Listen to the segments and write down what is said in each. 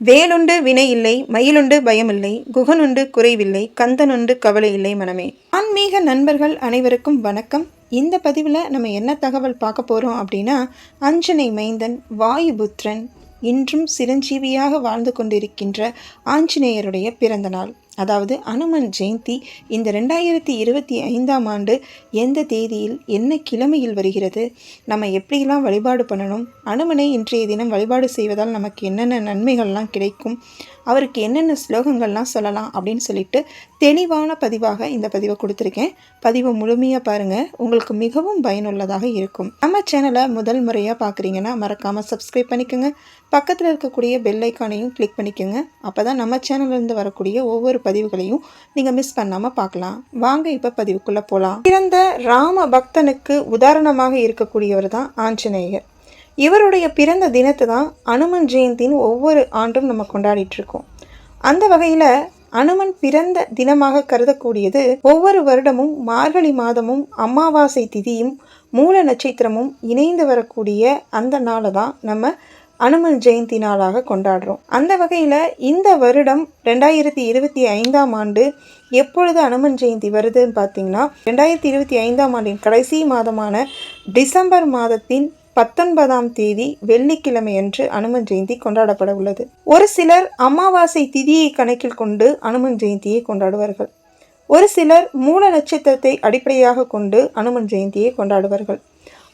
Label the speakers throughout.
Speaker 1: வேலுண்டு வினை இல்லை மயிலுண்டு பயமில்லை குகனுண்டு குறைவில்லை கந்தனுண்டு கவலை இல்லை மனமே. ஆன்மீக நண்பர்கள் அனைவருக்கும் வணக்கம். இந்த பதிவில் நம்ம என்ன தகவல் பார்க்க போகிறோம் அப்படின்னா அஞ்சனை மைந்தன் வாயுபுத்திரன் இன்றும் சிரஞ்சீவியாக வாழ்ந்து கொண்டிருக்கின்ற ஆஞ்சநேயருடைய பிறந்தநாள் அதாவது அனுமன் ஜெயந்தி இந்த ரெண்டாயிரத்தி இருபத்தி ஐந்தாம் ஆண்டு எந்த தேதியில் என்ன கிழமையில் வருகிறது நம்ம எப்படிலாம் வழிபாடு பண்ணணும் அனுமனை இன்றைய தினம் வழிபாடு செய்வதால் நமக்கு என்னென்ன நன்மைகள்லாம் கிடைக்கும் அவருக்கு என்னென்ன ஸ்லோகங்கள்லாம் சொல்லலாம் அப்படின்னு சொல்லிட்டு தெளிவான பதிவாக இந்த பதிவை கொடுத்துருக்கேன். பதிவை முழுமையாக பாருங்கள் உங்களுக்கு மிகவும் பயனுள்ளதாக இருக்கும். நம்ம சேனலை முதல் முறையாக பார்க்குறீங்கன்னா மறக்காமல் சப்ஸ்கிரைப் பண்ணிக்கோங்க. பக்கத்தில் இருக்கக்கூடிய பெல் ஐக்கானையும் கிளிக் பண்ணிக்கோங்க. அப்போ தான் நம்ம சேனல்லேருந்து வரக்கூடிய ஒவ்வொரு பதிவுகளையும் நீங்கள் மிஸ் பண்ணாமல் பார்க்கலாம். வாங்க இப்போ பதிவுக்குள்ளே போகலாம் பிறந்த ராம பக்தனுக்கு உதாரணமாக இருக்கக்கூடியவர் தான் ஆஞ்சநேயர். இவருடைய பிறந்த தினத்தை தான் அனுமன் ஜெயந்தின்னு ஒவ்வொரு ஆண்டும் நம்ம கொண்டாடிட்டு இருக்கோம். அந்த வகையில் அனுமன் பிறந்த தினமாக கருதக்கூடியது ஒவ்வொரு வருடமும் மார்கழி மாதமும் அமாவாசை திதியும் மூல நட்சத்திரமும் இணைந்து வரக்கூடிய அந்த நாளை தான் நம்ம அனுமன் ஜெயந்தி நாளாக கொண்டாடுறோம். அந்த வகையில் இந்த வருடம் ரெண்டாயிரத்தி இருபத்தி ஐந்தாம் ஆண்டு எப்பொழுது அனுமன் ஜெயந்தி வருதுன்னு பார்த்தீங்கன்னா ரெண்டாயிரத்தி இருபத்தி ஐந்தாம் ஆண்டின் கடைசி மாதமான டிசம்பர் மாதத்தின் பத்தொன்பதாம் தேதி வெள்ளிக்கிழமையன்று அனுமன் ஜெயந்தி கொண்டாடப்பட உள்ளது. ஒரு சிலர் அமாவாசை திதியை கணக்கில் கொண்டு அனுமன் ஜெயந்தியை கொண்டாடுவார்கள். ஒரு சிலர் மூல நட்சத்திரத்தை அடிப்படையாக கொண்டு அனுமன் ஜெயந்தியை கொண்டாடுவார்கள்.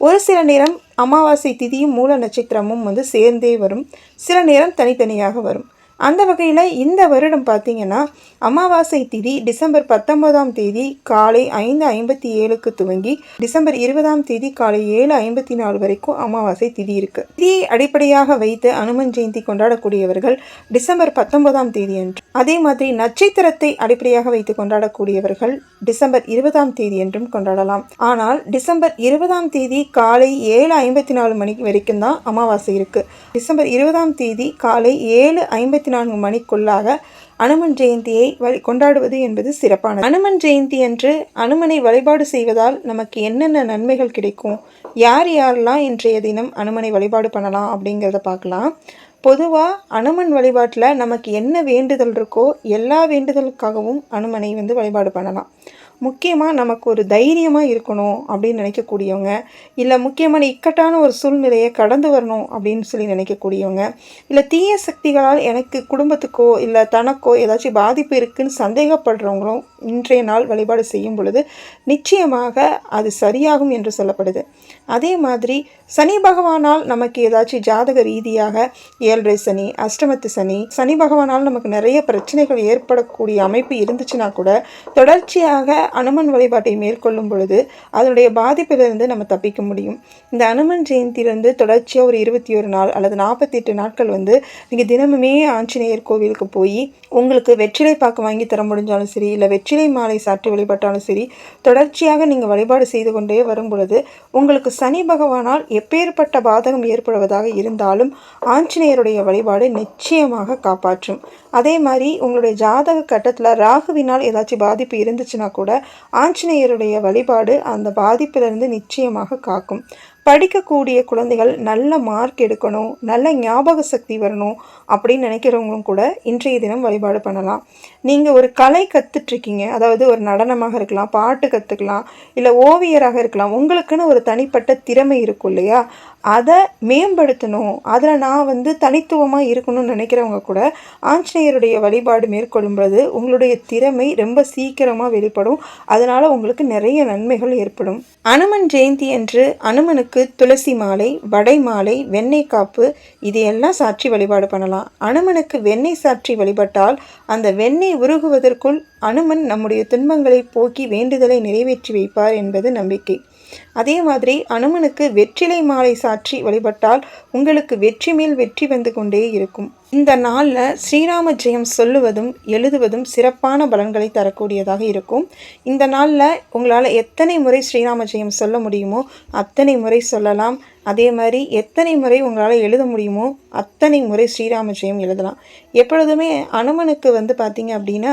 Speaker 1: ஒரு சில நேரம் அமாவாசை திதியும் மூல நட்சத்திரமும் வந்து சேர்ந்தே வரும். சில நேரம் தனித்தனியாக வரும். அந்த வகையில் இந்த வருடம் பார்த்திங்கன்னா அமாவாசை திதி டிசம்பர் பத்தொன்பதாம் தேதி காலை ஐந்து ஐம்பத்தி ஏழுக்கு துவங்கி டிசம்பர் இருபதாம் தேதி காலை ஏழு ஐம்பத்தி நாலு வரைக்கும் அமாவாசை திதி இருக்குது திதியை அடிப்படையாக வைத்து அனுமன் ஜெயந்தி கொண்டாடக்கூடியவர்கள் டிசம்பர் பத்தொன்பதாம் தேதி அன்று அதே மாதிரி நட்சத்திரத்தை அடிப்படையாக வைத்து கொண்டாடக்கூடியவர்கள் டிசம்பர் இருபதாம் தேதி என்றும் கொண்டாடலாம். ஆனால் டிசம்பர் இருபதாம் தேதி காலை ஏழு ஐம்பத்தி நாலு மணி வரைக்கும் தான் அமாவாசை இருக்கு. டிசம்பர் இருபதாம் தேதி காலை ஏழு ஐம்பத்தி நான்கு மணிக்குள்ளாக அனுமன் ஜெயந்தியை வழி கொண்டாடுவது என்பது சிறப்பானது. அனுமன் ஜெயந்தி அன்று அனுமனை வழிபாடு செய்வதால் நமக்கு என்னென்ன நன்மைகள் கிடைக்கும் யார் யாரெல்லாம் இன்றைய தினம் அனுமனை வழிபாடு பண்ணலாம் அப்படிங்கிறத பார்க்கலாம். பொதுவாக அனுமன் வழிபாட்டில் நமக்கு என்ன வேண்டுதல் இருக்கோ எல்லா வேண்டுதலுக்காகவும் அனுமனை வந்து வழிபாடு பண்ணலாம். முக்கியமாக நமக்கு ஒரு தைரியமாக இருக்கணும் அப்படின்னு நினைக்கக்கூடியவங்க இல்லை முக்கியமான இக்கட்டான ஒரு சூழ்நிலையை கடந்து வரணும் அப்படின்னு சொல்லி நினைக்கக்கூடியவங்க இல்லை தீய சக்திகளால் எனக்கு குடும்பத்துக்கோ இல்லை தனக்கோ ஏதாச்சும் பாதிப்பு இருக்குதுன்னு சந்தேகப்படுறவங்களும் இன்றைய நாள் வழிபாடு செய்யும் பொழுது நிச்சயமாக அது சரியாகும் என்று சொல்லப்படுது. அதே மாதிரி சனி பகவானால் நமக்கு ஏதாச்சும் ஜாதக ரீதியாக ஏழரை சனி அஷ்டமத்து சனி சனி பகவானால் நமக்கு நிறைய பிரச்சனைகள் ஏற்படக்கூடிய அமைப்பு இருந்துச்சுன்னா கூட தொடர்ச்சியாக அனுமன் வழிபாட்டை மேற்கொள்ளும் பொழுது அதனுடைய பாதிப்பிலிருந்து நம்ம தப்பிக்க முடியும். இந்த அனுமன் ஜெயந்தியிலிருந்து தொடர்ச்சியாக ஒரு இருபத்தி ஒரு நாள் அல்லது நாற்பத்தெட்டு நாட்கள் வந்து நீங்கள் தினமுமே ஆஞ்சநேயர் கோவிலுக்கு போய் உங்களுக்கு வெற்றிலை பாக்கு வாங்கி தர முடிஞ்சாலும் சரி இல்லை வெற்றிலை மாலை சாற்றி வழிபட்டாலும் சரி தொடர்ச்சியாக நீங்கள் வழிபாடு செய்து கொண்டே வரும் பொழுது உங்களுக்கு சனி பகவானால் எப்பேற்பட்ட பாதகம் ஏற்படுவதாக இருந்தாலும் ஆஞ்சநேயருடைய வழிபாடு நிச்சயமாக காப்பாற்றும். அதே மாதிரி உங்களுடைய ஜாதக கட்டத்தில் ராகுவினால் ஏதாச்சும் பாதிப்பு இருந்துச்சுன்னா கூட ஆஞ்சநேயருடைய வழிபாடு அந்த பாதிப்பிலிருந்து நிச்சயமாக காக்கும். படிக்கக்கூடிய குழந்தைகள் நல்ல மார்க் எடுக்கணும் நல்ல ஞாபக சக்தி வரணும் அப்படின்னு நினைக்கிறவங்களும் கூட இன்றைய தினம் வழிபாடு பண்ணலாம். நீங்கள் ஒரு கலை கற்றுட்ருக்கீங்க அதாவது ஒரு நடனமாக இருக்கலாம் பாட்டு கற்றுக்கலாம் இல்லை ஓவியராக இருக்கலாம் உங்களுக்குன்னு ஒரு தனிப்பட்ட திறமை இருக்கும் இல்லையா? அதை மேம்படுத்தணும். அதில் நான் வந்து தனித்துவமாக இருக்கணும்னு நினைக்கிறவங்க கூட ஆஞ்சநேயருடைய வழிபாடு மேற்கொள்ளும் பொழுது உங்களுடைய திறமை ரொம்ப சீக்கிரமாக வெளிப்படும். அதனால் உங்களுக்கு நிறைய நன்மைகள் ஏற்படும். அனுமன் ஜெயந்தி என்று அனுமனுக்கு துளசி மாலை வடை மாலை வெண்ணெய் காப்பு இதையெல்லாம் சாற்றி வழிபாடு பண்ணலாம். அனுமனுக்கு வெண்ணெய் சாற்றி வழிபட்டால் அந்த வெண்ணெய் உருகுவதற்குள் அனுமன் நம்முடைய துன்பங்களை போக்கி வேண்டுதலை நிறைவேற்றி வைப்பார் என்பது நம்பிக்கை. அதே மாதிரி அனுமனுக்கு வெற்றிலை மாலை சாற்றி வழிபட்டால் உங்களுக்கு வெற்றி மேல் வெற்றி வந்து கொண்டே இருக்கும். இந்த நாளில் ஸ்ரீராம ஜெயம் சொல்லுவதும் எழுதுவதும் சிறப்பான பலன்களை தரக்கூடியதாக இருக்கும். இந்த நாளில் உங்களால் எத்தனை முறை ஸ்ரீராம ஜெயம் சொல்ல முடியுமோ அத்தனை முறை சொல்லலாம். அதே மாதிரி எத்தனை முறை உங்களால் எழுத முடியுமோ அத்தனை முறை ஸ்ரீராம ஜெயம் எழுதலாம். எப்பொழுதுமே அனுமனுக்கு வந்து பார்த்தீங்க அப்படின்னா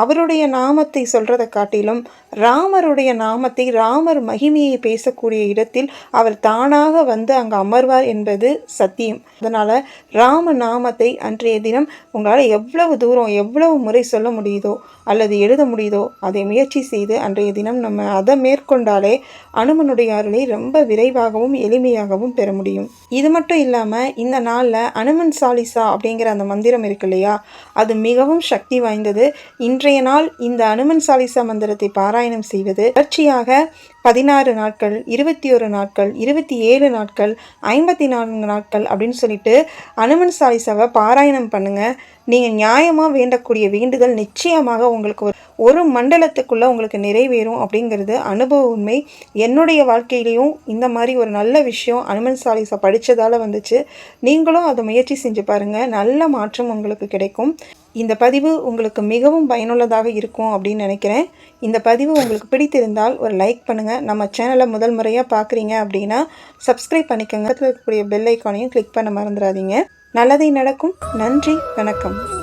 Speaker 1: அவருடைய நாமத்தை சொல்கிறத காட்டிலும் ராமருடைய நாமத்தை ராமர் மகிமையை பேசக்கூடிய இடத்தில் அவர் தானாக வந்து அங்கே அமர்வார் என்பது சத்தியம். அதனால் ராம நாமத்தை அன்றைய தினம் உங்களால் எவ்வளவு தூரம் எவ்வளவு முறை சொல்ல முடியுதோ அல்லது எழுத முடியுதோ அதை முயற்சி செய்து அன்றைய தினம் நம்ம அதை மேற்கொண்டாலே அனுமனுடைய அருளை ரொம்ப விரைவாகவும் எளிமையாகவும் பெற முடியும். இது மட்டும் இல்லாமல் இந்த நாளில் அனுமன் சாலிசா அப்படிங்கிற அந்த மந்திரம் இருக்கு இல்லையா? அது மிகவும் சக்தி வாய்ந்தது. இன்றைய நாள் இந்த அனுமன் சாலிசா மந்திரத்தை பாராயணம் செய்வது தொடர்ச்சியாக பதினாறு நாட்கள் இருபத்தி ஒரு நாட்கள் இருபத்தி ஏழு நாட்கள் ஐம்பத்தி நான்கு நாட்கள் அப்படின்னு சொல்லிட்டு அனுமன் சாலிசாவை பாராயணம் பண்ணுங்கள் நீங்கள் நியாயமாக வேண்டக்கூடிய வேண்டுதல் நிச்சயமாக உங்களுக்கு ஒரு ஒரு மண்டலத்துக்குள்ளே உங்களுக்கு நிறைவேறும் அப்படிங்கிறது அனுபவ உண்மை. என்னுடைய வாழ்க்கையிலையும் இந்த மாதிரி ஒரு நல்ல விஷயம் அனுமன் சாலிசா படித்ததால் வந்துச்சு. நீங்களும் அதை முயற்சி செஞ்சு பாருங்கள் நல்ல மாற்றம் உங்களுக்கு கிடைக்கும். இந்த பதிவு உங்களுக்கு மிகவும் பயனுள்ளதாக இருக்கும் அப்படின்னு நினைக்கிறேன். இந்த பதிவு உங்களுக்கு பிடித்திருந்தால் ஒரு லைக் பண்ணுங்கள் நம்ம சேனலை முதல் முறையாக பார்க்குறீங்க அப்படின்னா சப்ஸ்கிரைப் பண்ணிக்கோங்க. இருக்கக்கூடிய பெல் ஐக்கானையும் கிளிக் பண்ண மறந்துடாதீங்க. நல்லதை நடக்கும். நன்றி வணக்கம்.